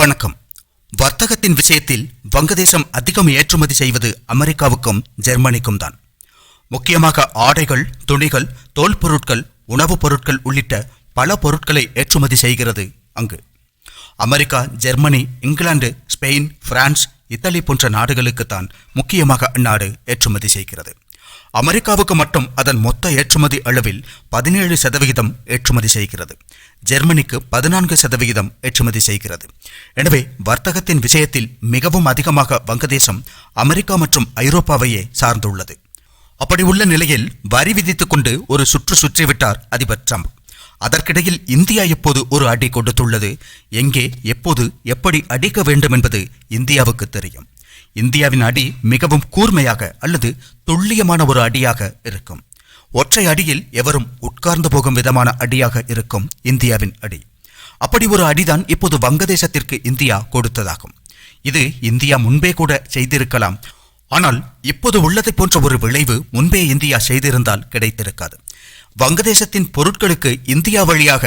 வணக்கம். வர்த்தகத்தின் விஷயத்தில் வங்கதேசம் அதிகம் ஏற்றுமதி செய்வது அமெரிக்காவுக்கும் ஜெர்மனிக்கும் தான். முக்கியமாக ஆடைகள் துணிகள் தோல் பொருட்கள் உணவுப் பொருட்கள் உள்ளிட்ட பல பொருட்களை ஏற்றுமதி செய்கிறது அங்கு. America Germany England Spain France Italy போன்ற நாடுகளுக்குத்தான் முக்கியமாக அந்நாடு ஏற்றுமதி செய்கிறது. அமெரிக்காவுக்கு மட்டும் அதன் மொத்த ஏற்றுமதி அளவில் பதினேழு சதவிகிதம் ஏற்றுமதி செய்கிறது. ஜெர்மனிக்கு பதினான்கு சதவிகிதம் ஏற்றுமதி செய்கிறது. எனவே வர்த்தகத்தின் விஷயத்தில் மிகவும் அதிகமாக வங்கதேசம் அமெரிக்கா மற்றும் ஐரோப்பாவையே சார்ந்துள்ளது. அப்படி உள்ள நிலையில் வரி விதித்துக் கொண்டு ஒரு சுற்று சுற்றிவிட்டார் அதிபர் ட்ரம்ப். அதற்கிடையில் இந்தியா எப்போது ஒரு அடி கொடுத்துள்ளது? எங்கே எப்போது எப்படி அடிக்க வேண்டும் என்பது இந்தியாவுக்கு தெரியும். இந்தியாவின் அடி மிகவும் கூர்மையாக அல்லது துல்லியமான ஒரு அடியாக இருக்கும். ஒற்றை அடியில் எவரும் உட்கார்ந்து போகும் விதமான அடியாக இருக்கும் இந்தியாவின் அடி. அப்படி ஒரு அடிதான் இப்போது வங்கதேசத்திற்கு இந்தியா கொடுத்ததாகும். இது இந்தியா முன்பே கூட செய்திருக்கலாம். ஆனால் இப்போது உள்ளதை போன்ற ஒரு விளைவு முன்பே இந்தியா செய்திருந்தால் கிடைத்திருக்காது. வங்கதேசத்தின் பொருட்களுக்கு இந்தியா வழியாக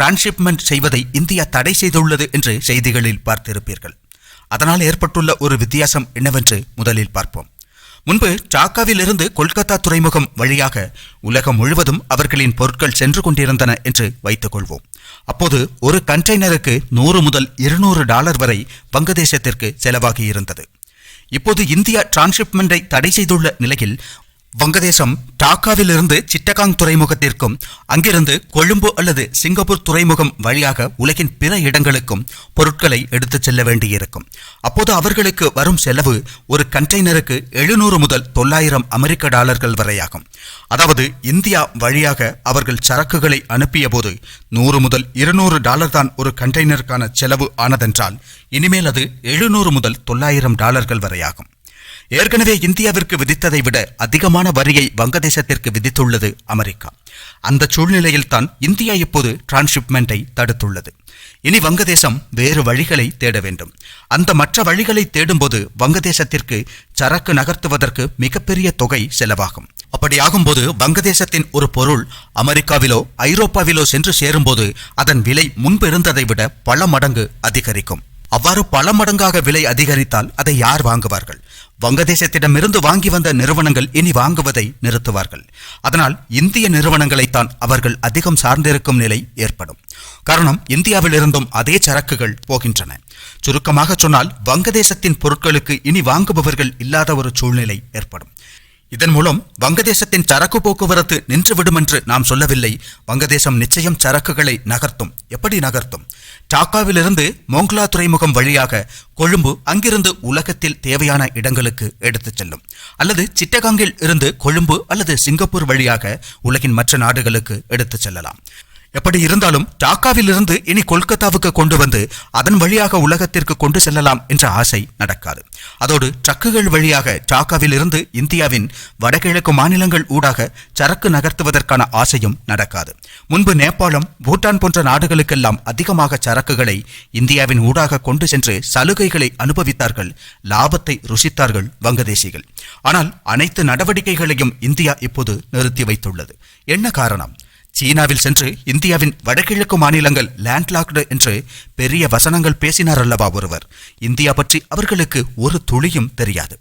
டிரான்ஸ்ஷிப்மெண்ட் செய்வதை இந்தியா தடை செய்துள்ளது என்று செய்திகளில் பார்த்திருப்பீர்கள். அதனால் ஏற்பட்டுள்ள ஒரு வித்தியாசம் என்னவென்று முதலில் பார்ப்போம். முன்பு டாக்காவில் இருந்து கொல்கத்தா துறைமுகம் வழியாக உலகம் முழுவதும் அவர்களின் பொருட்கள் சென்று கொண்டிருந்தன என்று வைத்துக் கொள்வோம். அப்போது ஒரு கண்டெய்னருக்கு நூறு முதல் இருநூறு டாலர் வரை வங்கதேசத்திற்கு செலவாகி இருந்தது இப்போது இந்தியா டிரான்ஸ்ஷிப்மெண்டை தடை செய்துள்ள நிலையில் வங்கதேசம் டாக்காவிலிருந்து சிட்டகாங் துறைமுகத்திற்கும் அங்கிருந்து கொழும்பு அல்லது சிங்கப்பூர் துறைமுகம் வழியாக உலகின் பிற இடங்களுக்கும் பொருட்களை எடுத்துச் செல்ல வேண்டியிருக்கும். அப்போது அவர்களுக்கு வரும் செலவு ஒரு கண்டெய்னருக்கு எழுநூறு முதல் தொள்ளாயிரம் அமெரிக்க டாலர்கள் வரையாகும். அதாவது இந்தியா வழியாக அவர்கள் சரக்குகளை அனுப்பிய போது நூறு முதல் இருநூறு டாலர் தான் ஒரு கண்டெய்னருக்கான செலவு ஆனதென்றால் இனிமேல் அது எழுநூறு முதல் தொள்ளாயிரம் டாலர்கள் வரையாகும். ஏற்கனவே இந்தியாவிற்கு விதித்ததை விட அதிகமான வரியை வங்கதேசத்திற்கு விதித்துள்ளது அமெரிக்கா. அந்த சூழ்நிலையில் தான் இந்தியா இப்போது டிரான்ஸ்ஷிப்மெண்ட்டை தடுத்துள்ளது. இனி வங்கதேசம் வேறு வழிகளை தேட வேண்டும். அந்த மற்ற வழிகளை தேடும்போது வங்கதேசத்திற்கு சரக்கு நகர்த்துவதற்கு மிகப்பெரிய தொகை செலவாகும். அப்படியாகும்போது வங்கதேசத்தின் ஒரு பொருள் அமெரிக்காவிலோ ஐரோப்பாவிலோ சென்று சேரும்போது அதன் விலை முன்பு இருந்ததை விட பல மடங்கு அதிகரிக்கும். அவ்வாறு பல மடங்காக விலை அதிகரித்தால் அதை யார் வாங்குவார்கள்? வங்கதேசத்திடமிருந்து வாங்கி வந்த நிறுவனங்கள் இனி வாங்குவதை நிறுத்துவார்கள். அதனால் இந்திய நிறுவனங்களைத்தான் அவர்கள் அதிகம் சார்ந்திருக்கும் நிலை ஏற்படும். காரணம் இந்தியாவிலிருந்தும் அதே சரக்குகள் போகின்றன. சுருக்கமாக சொன்னால் வங்கதேசத்தின் பொருட்களுக்கு இனி வாங்குபவர்கள் இல்லாத ஒரு சூழ்நிலை ஏற்படும். இதன் மூலம் வங்கதேசத்தின் சரக்கு போக்குவரத்து நின்றுவிடும் என்று நாம் சொல்லவில்லை. வங்கதேசம் நிச்சயம் சரக்குகளை நகர்த்தும். எப்படி நகர்த்தும்? டாக்காவிலிருந்து மோங்லா துறைமுகம் வழியாக கொழும்பு அங்கிருந்து உலகத்தில் தேவையான இடங்களுக்கு எடுத்துச் செல்லும். அல்லது சிட்டகாங்கில் இருந்து கொழும்பு அல்லது சிங்கப்பூர் வழியாக உலகின் மற்ற நாடுகளுக்கு எடுத்துச் செல்லலாம். எப்படி இருந்தாலும் டாக்காவிலிருந்து இனி கொல்கத்தாவுக்கு கொண்டு வந்து அதன் வழியாக உலகத்திற்கு கொண்டு செல்லலாம் என்ற ஆசை நடக்காது. அதோடு ட்ரக்குகள் வழியாக டாக்காவில் இருந்து இந்தியாவின் வடகிழக்கு மாநிலங்கள் ஊடாக சரக்கு நகர்த்துவதற்கான ஆசையும் நடக்காது. முன்பு நேபாளம் பூட்டான் போன்ற நாடுகளுக்கெல்லாம் அதிகமாக சரக்குகளை இந்தியாவின் ஊடாக கொண்டு சென்று சலுகைகளை அனுபவித்தார்கள் லாபத்தை ருசித்தார்கள் வங்கதேசிகள். ஆனால் அனைத்து நடவடிக்கைகளையும் இந்தியா இப்போது நிறுத்தி வைத்துள்ளது. என்ன காரணம்? சீனாவில் சென்று இந்தியாவின் வடகிழக்கு மாநிலங்கள் லேண்ட்லாக்டு என்று பெரிய வசனங்கள் பேசினார் அல்லவா ஒருவர். இந்தியா பற்றி அவர்களுக்கு ஒரு துளியும் தெரியாது.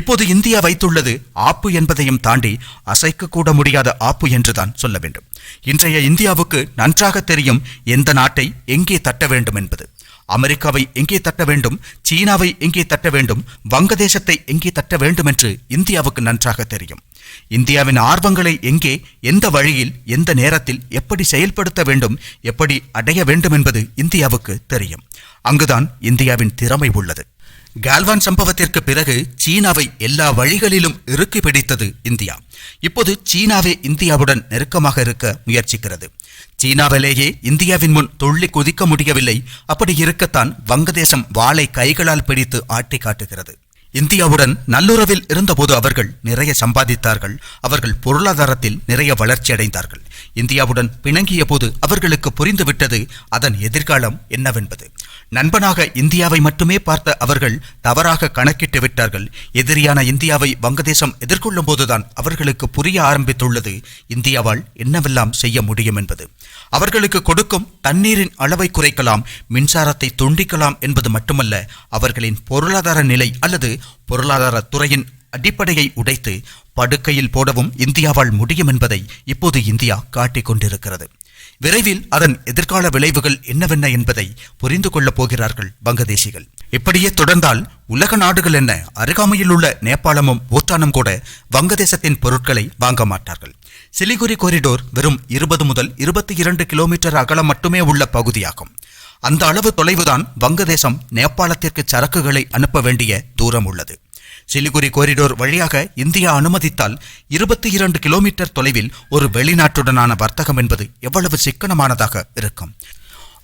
இப்போது இந்தியா வைத்துள்ளது ஆப்பு என்பதையும் தாண்டி அசைக்க கூட முடியாத ஆப்பு என்றுதான் சொல்ல வேண்டும். இன்றைய இந்தியாவுக்கு நன்றாக தெரியும் எந்த நாட்டை எங்கே தட்ட வேண்டும் என்பது. அமெரிக்காவை எங்கே தட்ட வேண்டும் சீனாவை எங்கே தட்ட வேண்டும் வங்கதேசத்தை எங்கே தட்ட வேண்டும் என்று இந்தியாவுக்கு நன்றாக தெரியும். இந்தியாவின் ஆர்வங்களை எங்கே எந்த வழியில் எந்த நேரத்தில் எப்படி செயல்படுத்த வேண்டும் எப்படி அடைய வேண்டும் என்பது இந்தியாவுக்கு தெரியும். அங்குதான் இந்தியாவின் திறமை உள்ளது. கால்வான் சம்பவத்திற்கு பிறகு சீனாவை எல்லா வழிகளிலும் இறுக்கி பிடித்தது இந்தியா. இப்போது சீனாவே இந்தியாவுடன் நெருக்கமாக இருக்க முயற்சிக்கிறது. சீனாவிலேயே இந்தியாவின் முன் துள்ளி குதிக்க முடியவில்லை. அப்படி இருக்கத்தான் வங்கதேசம் வாளை கைகளால் பிடித்து ஆட்டி காட்டுகிறது இந்தியாவுடன் நல்லுறவில் இருந்தபோது அவர்கள் நிறைய சம்பாதித்தார்கள். அவர்கள் பொருளாதாரத்தில் நிறைய வளர்ச்சி அடைந்தார்கள். இந்தியாவுடன் பிணங்கிய போது அவர்களுக்கு புரிந்துவிட்டது அதன் எதிர்காலம் என்னவென்பது. நண்பனாக இந்தியாவை மட்டுமே பார்த்த அவர்கள் தவறாக கணக்கிட்டு விட்டார்கள். எதிரியான இந்தியாவை வங்கதேசம் எதிர்கொள்ளும் போதுதான் அவர்களுக்கு புரிய ஆரம்பித்துள்ளது. இந்தியாவால் என்னவெல்லாம் செய்ய முடியும் என்பது. அவர்களுக்கு கொடுக்கும் தண்ணீரின் அளவை குறைக்கலாம் மின்சாரத்தை துண்டிக்கலாம் என்பது மட்டுமல்ல அவர்களின் பொருளாதார நிலை அல்லது பொருளாதார துறையின் அடிப்படையை உடைத்து படுக்கையில் போடவும் இந்தியாவால் முடியும் என்பதை இப்போது இந்தியா காட்டிக் கொண்டிருக்கிறது. விரைவில் அதன் எதிர்கால விளைவுகள் என்னவென்ன என்பதை புரிந்து கொள்ளப் போகிறார்கள் வங்கதேசிகள். இப்படியே தொடர்ந்தால் உலக நாடுகள் என்ன அருகாமையில் உள்ள நேபாளமும் பூட்டானும் கூட வங்கதேசத்தின் பொருட்களை வாங்க மாட்டார்கள். சிலிகுரி கொரிடோர் வெறும் இருபது முதல் இருபத்தி இரண்டு கிலோமீட்டர் அகலம் மட்டுமே உள்ள பகுதியாகும். அந்த அளவு தொலைவுதான் வங்கதேசம் நேபாளத்திற்கு சரக்குகளை அனுப்ப வேண்டிய தூரம் உள்ளது. சிலிகுரி கோரிடோர் வழியாக இந்தியா அனுமதித்தால் இருபத்தி இரண்டு கிலோமீட்டர் தொலைவில் ஒரு வெளிநாட்டுடனான வர்த்தகம் என்பது எவ்வளவு சிக்கனமானதாக இருக்கும்.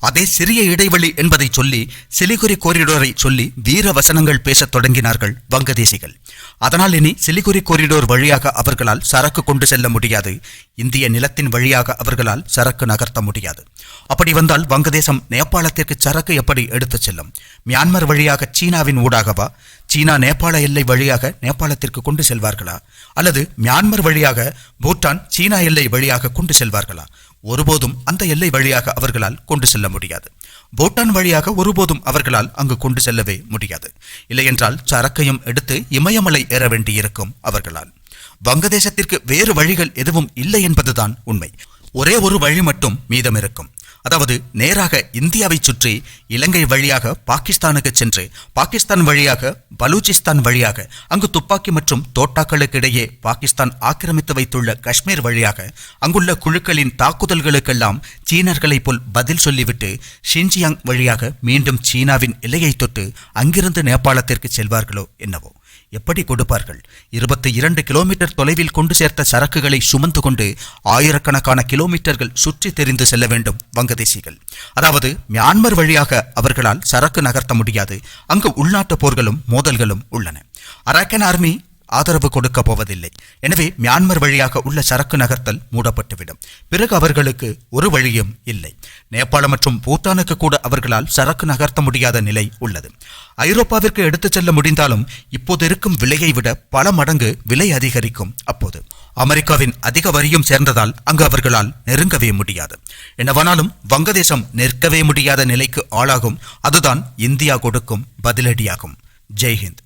அதே சிறிய இடைவெளி என்பதை சொல்லி சிலிகுரி கோரிடோரை சொல்லி வீர வசனங்கள் பேசத் தொடங்கினார்கள் வங்கதேசிகள். அதனால் இனி சிலிகுரி கோரிடோர் வழியாக அவர்களால் சரக்கு கொண்டு செல்ல முடியாது. இந்திய நிலத்தின் வழியாக அவர்களால் சரக்கு நகர்த்த முடியாது. அப்படி வந்தால் வங்கதேசம் நேபாளத்திற்கு சரக்கு எப்படி எடுத்துச் செல்லும்? மியான்மர் வழியாக சீனாவின் ஊடாகவா? சீனா நேபாள எல்லை வழியாக நேபாளத்திற்கு கொண்டு செல்வார்களா? அல்லது மியான்மர் வழியாக பூட்டான் சீனா எல்லை வழியாக கொண்டு செல்வார்களா? ஒருபோதும் அந்த எல்லை வழியாக அவர்களால் கொண்டு செல்ல முடியாது. பூட்டான் வழியாக ஒருபோதும் அவர்களால் அங்கு கொண்டு செல்லவே முடியாது. இல்லையென்றால் சரக்கையும் எடுத்து இமயமலை ஏற வேண்டியிருக்கும் அவர்களால். வங்கதேசத்திற்கு வேறு வழிகள் எதுவும் இல்லை என்பதுதான் உண்மை. ஒரே ஒரு வழி மட்டும் மீதம் இருக்கும். அதாவது நேராக இந்தியாவை சுற்றி இலங்கை வழியாக பாகிஸ்தானுக்கு சென்று பாகிஸ்தான் வழியாக பலூச்சிஸ்தான் வழியாக அங்கு துப்பாக்கி மற்றும் தோட்டாக்களுக்கு இடையே பாகிஸ்தான் ஆக்கிரமித்து வைத்துள்ள காஷ்மீர் வழியாக அங்குள்ள குழுக்களின் தாக்குதல்களுக்கெல்லாம் சீனர்களைப் போல் பதில் சொல்லிவிட்டு ஷின்ஜியாங் வழியாக மீண்டும் சீனாவின் எல்லையை தொட்டு அங்கிருந்து நேபாளத்திற்கு செல்வார்களோ என்னவோ. எப்படி கொடுப்பார்கள்? இருபத்தி இரண்டு கிலோமீட்டர் தொலைவில் கொண்டு சேர்த்த சரக்குகளை சுமந்து கொண்டு ஆயிரக்கணக்கான கிலோமீட்டர்கள் சுற்றி தெரிந்து செல்ல வேண்டும் வங்கதேசிகள். அதாவது மியான்மர் வழியாக அவர்களால் சரக்கு நகர்த்த முடியாது. அங்கு உள்நாட்டு போர்களும் மோதல்களும் உள்ளன. அராக்கன் ஆர்மி ஆதரவு கொடுக்க போவதில்லை. எனவே மியான்மர் வழியாக உள்ள சரக்கு நகர்த்தல் மூடப்பட்டுவிடும். பிறகு அவர்களுக்கு ஒரு வழியும் இல்லை. நேபாளம் மற்றும் பூட்டானுக்கு கூட அவர்களால் சரக்கு நகர்த்த முடியாத நிலை உள்ளது. ஐரோப்பாவிற்கு எடுத்துச் செல்ல முடிந்தாலும் இப்போது இருக்கும் விலையை விட பல மடங்கு விலை அதிகரிக்கும் அப்போது. அமெரிக்காவின் அதிக வரியும் சேர்ந்ததால் அங்கு அவர்களால் நெருங்கவே முடியாது. என்னவானாலும் வங்கதேசம் நிற்கவே முடியாத நிலைக்கு ஆளாகும். அதுதான் இந்தியா கொடுக்கும் பதிலடியாகும். ஜெய்ஹிந்த்.